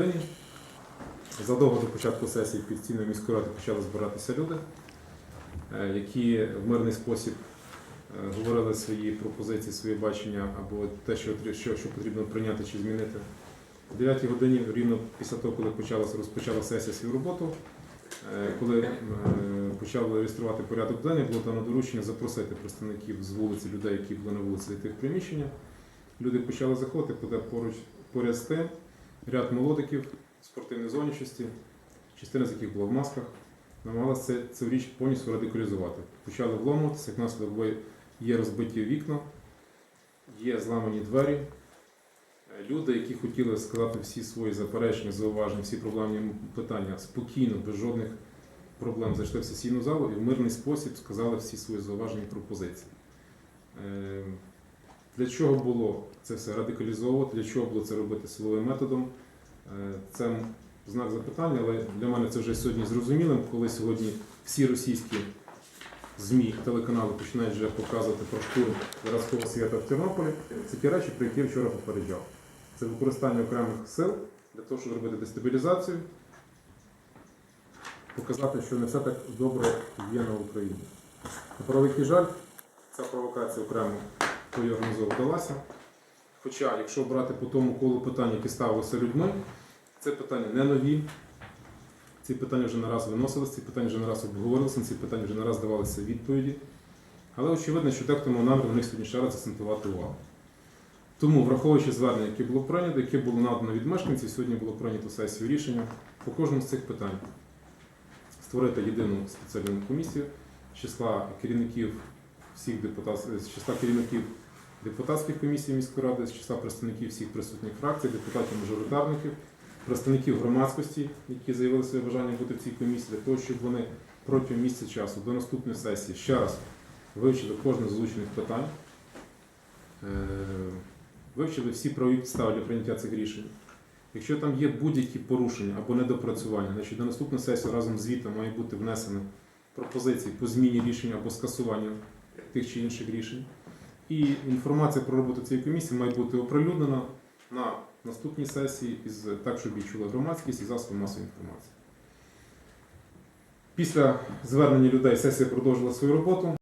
годині. Задовго до початку сесії під стіною міської ради почали збиратися люди, е, які в мирний спосіб е, говорили свої пропозиції, свої бачення або те, що, що, що потрібно прийняти чи змінити. О 9 годині, рівно після того, коли почалася, розпочала сесія свою роботу, е, коли почали реєструвати порядок денний, було дано доручення запросити представників з вулиці, людей, які були на вулиці, зайти в приміщення. Люди почали заходити, поруч поряд з тим ряд молодиків спортивної зовнішності, частина з яких була в масках, намагалися це, цю річ повністю радикалізувати. Почали вломуватися, як наслідок є розбиті вікна, є зламані двері. Люди, які хотіли сказати всі свої заперечення, зауваження, всі проблемні питання спокійно, без жодних проблем зайшли в сесійну залу і в мирний спосіб сказали всі свої зауваження пропозиції. Для чого було це все радикалізовувати, для чого було це робити силовим методом? Е, Це знак запитання, але для мене це вже сьогодні зрозумілим, коли сьогодні всі російські ЗМІ, телеканали починають вже показувати про штурм Заразкового свята в Тернополі. Це ті речі, про які я вчора попереджав. Це використання окремих сил для того, щоб зробити дестабілізацію, показати, що не все так добре є на Україні. На превеликий жаль, ця провокація окремо хто організовував вдалася. Хоча, якщо брати по тому колу питань, які ставилися людьми, це питання не нові. Ці питання вже не раз виносилися, ці питання вже не раз обговорилися, ці питання вже не раз давалися відповіді. Але очевидно, що дехто мав намір на них сьогодні ще раз акцентувати увагу. Тому, враховуючи звернення, яке було прийнято, яке було надано від мешканців, сьогодні було прийнято сесію рішення по кожному з цих питань створити єдину спеціальну комісію з числа керівників всіх депутат, з числа керівників депутатських комісій міської ради, з числа представників всіх присутніх фракцій, депутатів-мажоритарників, представників громадськості, які заявили своє бажання бути в цій комісії, для того, щоб вони протягом місяця часу до наступної сесії ще раз вивчили кожне з залучених питань, е, вивчили всі правові підстави для прийняття цих рішень. Якщо там є будь-які порушення або недопрацювання, значить до наступної сесії разом з звітом має бути внесено пропозиції по зміні рішення або скасуванню тих чи інших рішень. І інформація про роботу цієї комісії має бути оприлюднена на наступній сесії, із, так, щоб її чула громадськість і засоби масової інформації. Після звернення людей сесія продовжила свою роботу.